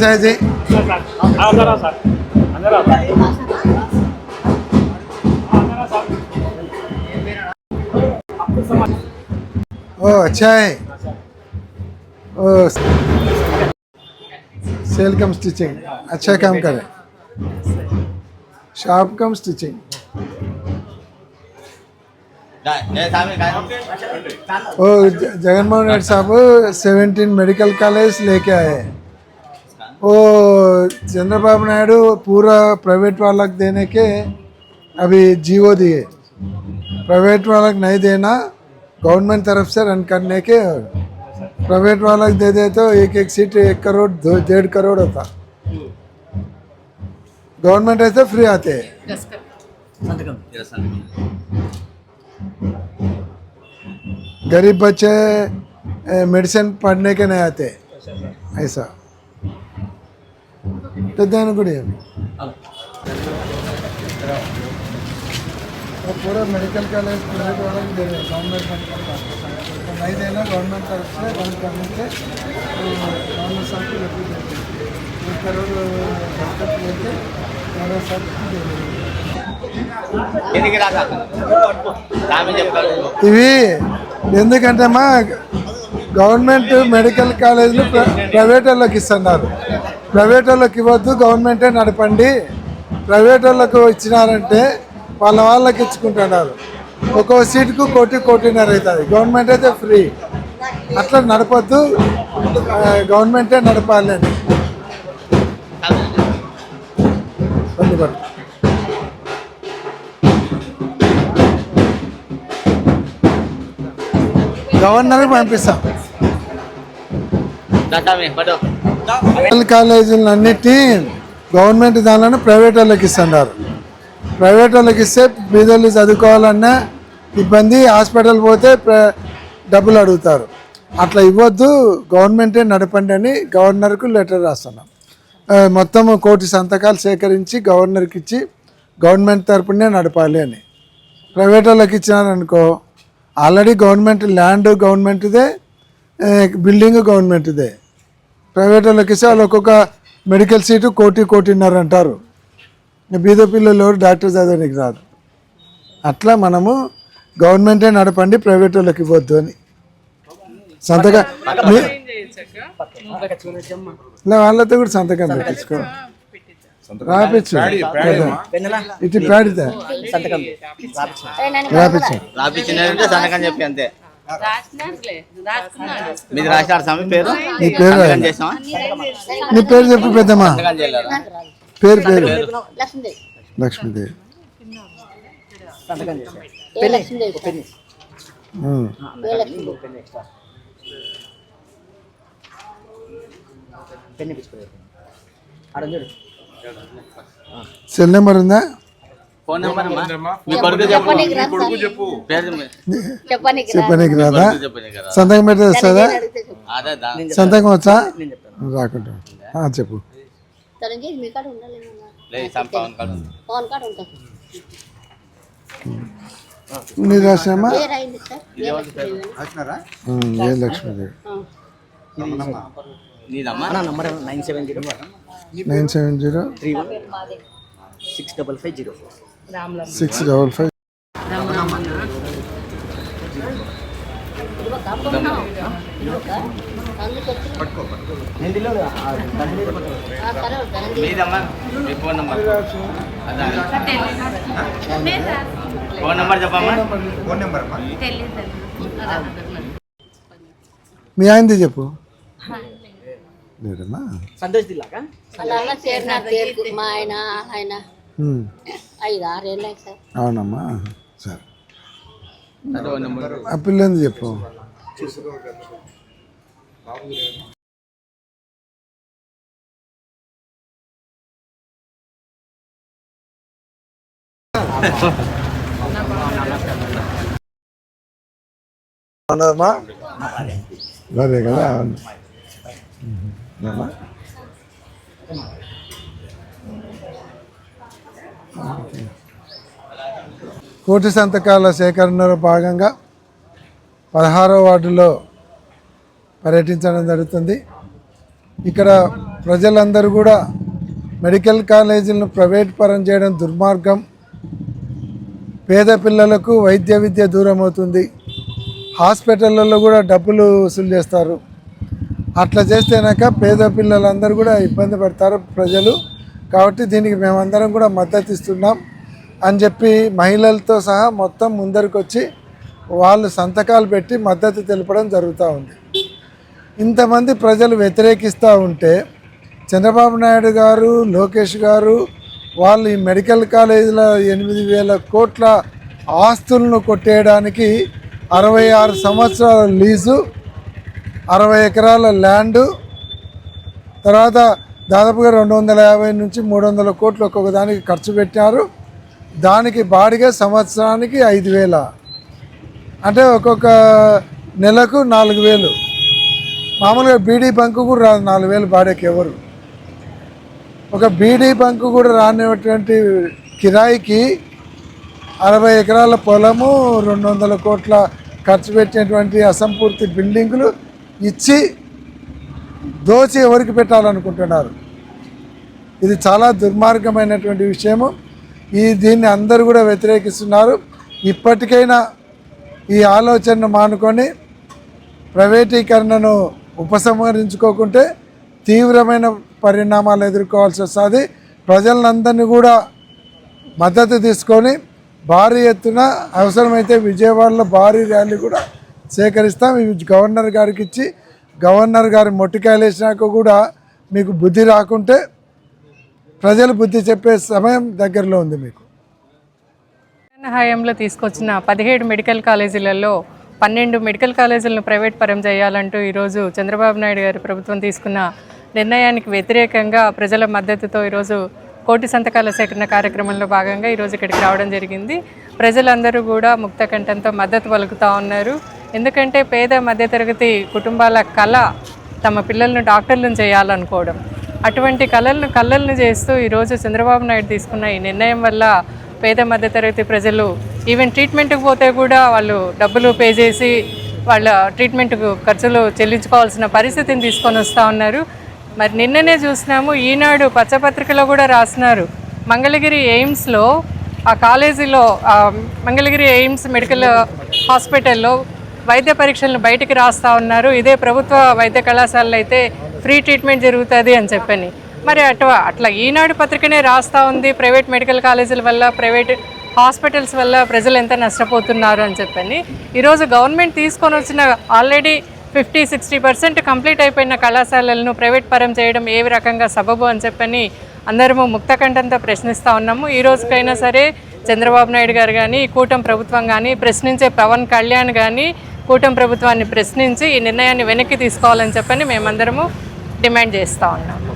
कसं ओ अच्छा है। ओ, सेल कम स्टिचिंग। अच्छा काम करे शॉप कम स्टिचिंग। ओ जगनमोहन रेड साहब सेवेंटीन मेडिकल कॉलेज लेके आए हैं। वो चंद्रबाबू नायडू पूरा प्राइवेट वालक देने के अभी जीवो दिए प्राइवेट वालक नहीं देना गवर्नमेंट तरफ़ से रन करने के प्राइवेट वालक दे दे तो एक एक सीट एक करोड़ दो डेढ़ करोड़ होता गवर्नमेंट ऐसे फ्री आते हैं गरीब बच्चे मेडिसिन पढ़ने के नहीं आते ऐसा పెద్ద కూడా ఏమి वो पूरा मेडिकल कॉलेज प्राइवेट वाला भी दे रहे हैं गवर्नमेंट मेडिकल कॉलेज तो नहीं देना गवर्नमेंट तरफ से रन करने के गवर्नमेंट साहब को लेकर दे रहे हैं एक करोड़ डॉक्टर लेके गवर्नमेंट साहब को दे रहे हैं ఎందుకు రాదా ఆమె చెప్తాడు ఇవి ఎందుకంటే మా గవర్నమెంట్ మెడికల్ కాలేజీలు ప్ర- ప్రైవేట్ వాళ్ళకి ఇస్తున్నారు ప్రైవేట్ వాళ్ళకి ఇవ్వద్దు గవర్నమెంటే నడపండి. ప్రైవేట్ వాళ్ళకు ఇచ్చినారంటే వాళ్ళ వాళ్ళకి ఇచ్చుకుంటున్నారు. ఒక్కో సీటుకు కోటి కోటిన్నర అవుతుంది గవర్నమెంట్ అయితే ఫ్రీ. అట్లా నడపద్దు గవర్నమెంటే నడపాలి అని. గవర్నర్కి పంపిస్తాం. మెడికల్ కాలేజీలు అన్నిటినీ గవర్నమెంట్ దానిలోనే ప్రైవేట్ వాళ్ళకి ఇస్తున్నారు. ప్రైవేట్ వాళ్ళకి ఇస్తే బీదోళ్ళు చదువుకోవాలన్నా ఇబ్బంది హాస్పిటల్ పోతే డబ్బులు అడుగుతారు. అట్లా ఇవ్వద్దు గవర్నమెంటే నడపండి అని గవర్నర్కు లెటర్ రాస్తున్నాం. మొత్తం కోటి సంతకాలు సేకరించి గవర్నర్కి ఇచ్చి గవర్నమెంట్ తరపునే నడపాలి అని. ప్రైవేట్ వాళ్ళకి ఇచ్చినారనుకో ఆల్రెడీ గవర్నమెంట్ ల్యాండ్ గవర్నమెంట్దే బిల్డింగ్ గవర్నమెంట్దే ప్రైవేట్ వాళ్ళకి ఇస్తే వాళ్ళు ఒక్కొక్క మెడికల్ సీటు కోటి కోటిన్నర అంటారు. బీద పిల్లలు ఎవరు డాక్టర్ చదవడానికి రాదు. అట్లా మనము గవర్నమెంటే నడపండి ప్రైవేట్ వాళ్ళకి ఇవ్వద్దు అని. సంతకం వాళ్ళతో కూడా సంతకం పెట్టించుకో. రాపించు ఇటు ప్యాడితే రాపించు సంతకం చెప్పి అంతే. మీది రాసినారు స్వామి పేరు? నీ పేరు నీ పేరు చెప్పు పెద్దమ్మా. పేరు పేరు? ఉమ్. లక్ష్మీదేవి. సెల్ నెంబర్ ఉందా? ఫోన్ నెంబర్ అమ్మా. మీ కొడుకు చెప్పు. పేరు చెప్పనీకి. చెప్పనీకి రాదా? కదా సంతకం పెట్టి వస్తుందా? సంతకం వచ్చా? రాకుండా ఆ, చెప్పు. తనకి మీ కాడ ఉండాలేమన్నా లేదు స్వామి పవన్ కాడు పవన్ కార్డు ఉంటుంది నీ రాసినమ్మా ఏ Lakshmidevi? Nine seven zero. Three one six double five zero four. Six double five. Phone number అదే ఫోన్ నెంబర్ చెప్పమ్మా మీ ఆయనది చెప్పు. లేదమ్మా. సంతోష్ దిల్లాగా మా ఆయన ఆయన. ఐదు ఆరేళ్ళు అయ్యి సార్ అవునమ్మా సరే అదే ఫోన్ నెంబర్ ఆ పిల్లంది చెప్పు అవునమ్మా అదే కదా కోటి సంతకాల సేకరణలో భాగంగా పదహారో వార్డులో పర్యటించడం జరుగుతుంది. ఇక్కడ ప్రజలందరూ కూడా మెడికల్ కాలేజీలను ప్రైవేట్ పరం చేయడం దుర్మార్గం. పేద పిల్లలకు వైద్య విద్య దూరం అవుతుంది హాస్పిటళ్ళల్లో కూడా డబ్బులు వసూలు చేస్తారు. అట్లా చేస్తేనాక పేద పిల్లలందరూ కూడా ఇబ్బంది పడతారు ప్రజలు. కాబట్టి దీనికి మేమందరం కూడా మద్దతు ఇస్తున్నాం అని చెప్పి మహిళలతో సహా మొత్తం ముందరికొచ్చి వాళ్ళు సంతకాలు పెట్టి మద్దతు తెలపడం జరుగుతూ ఉంది. ఇంతమంది ప్రజలు వ్యతిరేకిస్తూ ఉంటే చంద్రబాబు నాయుడు గారు లోకేష్ గారు వాళ్ళు ఈ మెడికల్ కాలేజీల ఎనిమిది వేల కోట్ల ఆస్తులను కొట్టేయడానికి అరవై ఆరు సంవత్సరాల లీజు అరవై ఎకరాల ల్యాండు తర్వాత దాదాపుగా రెండు వందల యాభై నుంచి మూడు వందల కోట్లు ఒక్కొక్క దానికి ఖర్చు పెట్టారు. దానికి బాడిగ సంవత్సరానికి ఐదు వేల. అంటే ఒక్కొక్క నెలకు నాలుగు వేలు. మామూలుగా బీడీ బంకు కూడా రాదు నాలుగు వేలు బాడీకి ఎవరు. ఒక బీడీ బంకు కూడా రానిటువంటి కిరాయికి అరవై ఎకరాల పొలము రెండు వందల కోట్ల ఖర్చు పెట్టినటువంటి అసంపూర్తి బిల్డింగులు ఇచ్చి దోచి ఎవరికి పెట్టాలనుకుంటున్నారు. ఇది చాలా దుర్మార్గమైనటువంటి విషయము. ఈ దీన్ని అందరూ కూడా వ్యతిరేకిస్తున్నారు. ఇప్పటికైనా ఈ ఆలోచనను మానుకొని ప్రైవేటీకరణను ఉపసంహరించుకోకుంటే తీవ్రమైన పరిణామాలు ఎదుర్కోవాల్సి వస్తుంది. ప్రజలందరినీ కూడా మద్దతు తీసుకొని భారీ ఎత్తున అవసరమైతే విజయవాడలో భారీ ర్యాలీ కూడా సేకరిస్తాం. ఇవి గవర్నర్ గారికి ఇచ్చి గవర్నర్ గారు మొట్టికాయలేసినాక కూడా మీకు బుద్ధి రాకుంటే ప్రజలు బుద్ధి చెప్పే సమయం దగ్గరలో ఉంది మీకు. హయాంలో తీసుకొచ్చిన పదిహేడు మెడికల్ కాలేజీలలో పన్నెండు మెడికల్ కాలేజీలను ప్రైవేట్ పరం చేయాలంటూ ఈరోజు చంద్రబాబు నాయుడు గారి ప్రభుత్వం తీసుకున్న నిర్ణయానికి వ్యతిరేకంగా ప్రజల మద్దతుతో ఈరోజు కోటి సంతకాల సేకరణ కార్యక్రమంలో భాగంగా ఈరోజు ఇక్కడికి రావడం జరిగింది. ప్రజలందరూ కూడా ముక్త కంఠంతో మద్దతు పలుకుతూ ఉన్నారు. ఎందుకంటే పేద మధ్యతరగతి కుటుంబాల కళ తమ పిల్లలను డాక్టర్లను చేయాలనుకోవడం. అటువంటి కళలను కళలను చేస్తూ ఈరోజు చంద్రబాబు నాయుడు తీసుకున్న ఈ నిర్ణయం వల్ల పేద మధ్యతరగతి ప్రజలు ఈవెన్ ట్రీట్మెంట్కి పోతే కూడా వాళ్ళు డబ్బులు పే చేసి వాళ్ళ ట్రీట్మెంట్కు ఖర్చులు చెల్లించుకోవాల్సిన పరిస్థితిని తీసుకొని వస్తూ ఉన్నారు. మరి నిన్ననే చూసినాము ఈనాడు పచ్చపత్రికలో కూడా రాసినారు. మంగళగిరి ఎయిమ్స్లో ఆ కాలేజీలో మంగళగిరి ఎయిమ్స్ మెడికల్ హాస్పిటల్లో వైద్య పరీక్షలను బయటికి రాస్తా ఉన్నారు. ఇదే ప్రభుత్వ వైద్య కళాశాలలో అయితే ఫ్రీ ట్రీట్మెంట్ జరుగుతుంది అని చెప్పని. మరి అటు అట్లా ఈనాడు పత్రికనే రాస్తా ఉంది. ప్రైవేట్ మెడికల్ కాలేజీల వల్ల ప్రైవేట్ హాస్పిటల్స్ వల్ల ప్రజలు ఎంత నష్టపోతున్నారు అని చెప్పని. ఈరోజు గవర్నమెంట్ తీసుకొని వచ్చిన already fifty sixty percent complete అయిపోయిన కళాశాలలను ప్రైవేట్ పరం చేయడం ఏ రకంగా సబబు అని చెప్పని అందరము ముక్తకంఠంతో ప్రశ్నిస్తూ ఉన్నాము. ఈ రోజుకైనా సరే చంద్రబాబు నాయుడు గారు కానీ కూటమి ప్రభుత్వం కానీ ప్రశ్నించే పవన్ కళ్యాణ్ కానీ కూటమి ప్రభుత్వాన్ని ప్రశ్నించి ఈ నిర్ణయాన్ని వెనక్కి తీసుకోవాలని చెప్పని మేమందరము డిమాండ్ చేస్తూ ఉన్నాము.